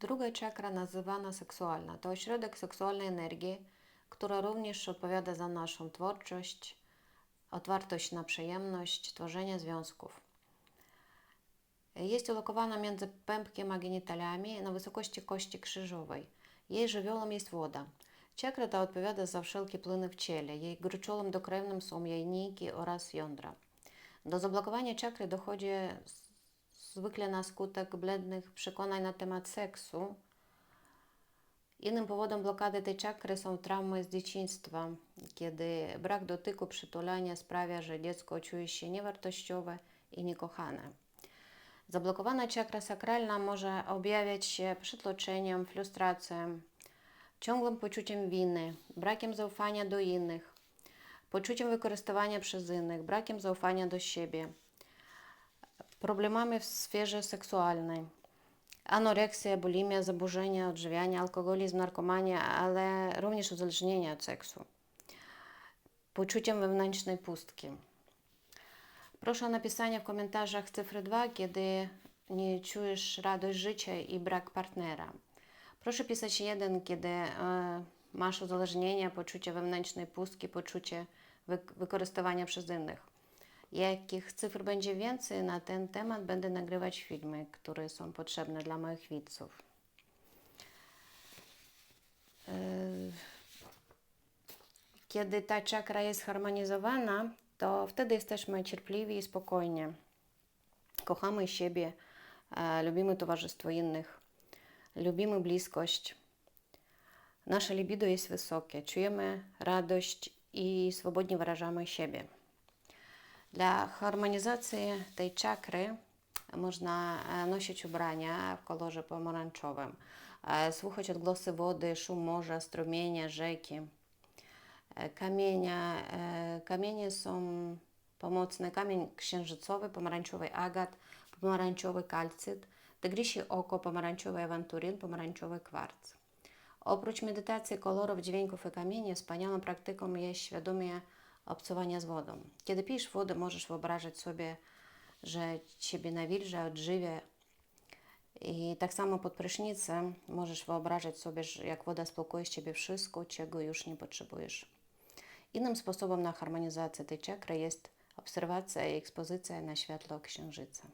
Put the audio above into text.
Druga czakra nazywana seksualna. To ośrodek seksualnej energii, która również odpowiada za naszą twórczość, otwartość na przyjemność, tworzenie związków. Jest ulokowana między pępkiem a genitaliami na wysokości kości krzyżowej. Jej żywiołem jest woda. Czakra ta odpowiada za wszelkie płyny w ciele. Jej gruczołem dokrewnym są jajniki oraz jądra. Do zablokowania czakry dochodzi zwykle na skutek błędnych przekonań na temat seksu. Innym powodem blokady tej czakry są traumy z dzieciństwa, kiedy brak dotyku, przytulania sprawia, że dziecko czuje się niewartościowe i niekochane. Zablokowana czakra sakralna może objawiać się przytłoczeniem, frustracją, ciągłym poczuciem winy, brakiem zaufania do innych, poczuciem wykorzystywania przez innych, brakiem zaufania do siebie, problemami w sferze seksualnej, anoreksja, bulimia, zaburzenia odżywiania, alkoholizm, narkomania, ale również uzależnienie od seksu, poczuciem wewnętrznej pustki. Proszę o napisanie w komentarzach cyfry 2, kiedy nie czujesz radość życia i brak partnera. Proszę pisać jeden, kiedy e, masz uzależnienie, poczucie wewnętrznej pustki, poczucie wy- wykorzystywania przez innych. Jakich cyfr będzie więcej na ten temat, będę nagrywać filmy, które są potrzebne dla moich widzów. E, Kiedy ta czakra jest harmonizowana, to wtedy jesteśmy cierpliwi i spokojni. Kochamy siebie, e, lubimy towarzystwo innych, lubimy bliskość. Nasze libido jest wysokie, czujemy radość i swobodnie wyrażamy siebie. Dla harmonizacji tej czakry można e, nosić ubrania w kolorze pomarańczowym, e, słuchać odgłosy wody, szum morza, strumienia, rzeki. E, Kamienia, kamienie są pomocne. Kamień księżycowy, pomarańczowy agat, pomarańczowy kalcyt, tygrysie oko, pomarańczowy awanturin, pomarańczowy kwarc. Oprócz medytacji kolorów, dźwięków i kamieni, wspaniałą praktyką jest świadomie obcowania z wodą. Kiedy pijesz wodę, możesz wyobrażać sobie, że Ciebie nawilża, odżywia. I tak samo pod prysznicem możesz wyobrażać sobie, że jak woda spłukuje z Ciebie wszystko, czego już nie potrzebujesz. Innym sposobem na harmonizację tej czakry jest obserwacja i ekspozycja na światło księżyca.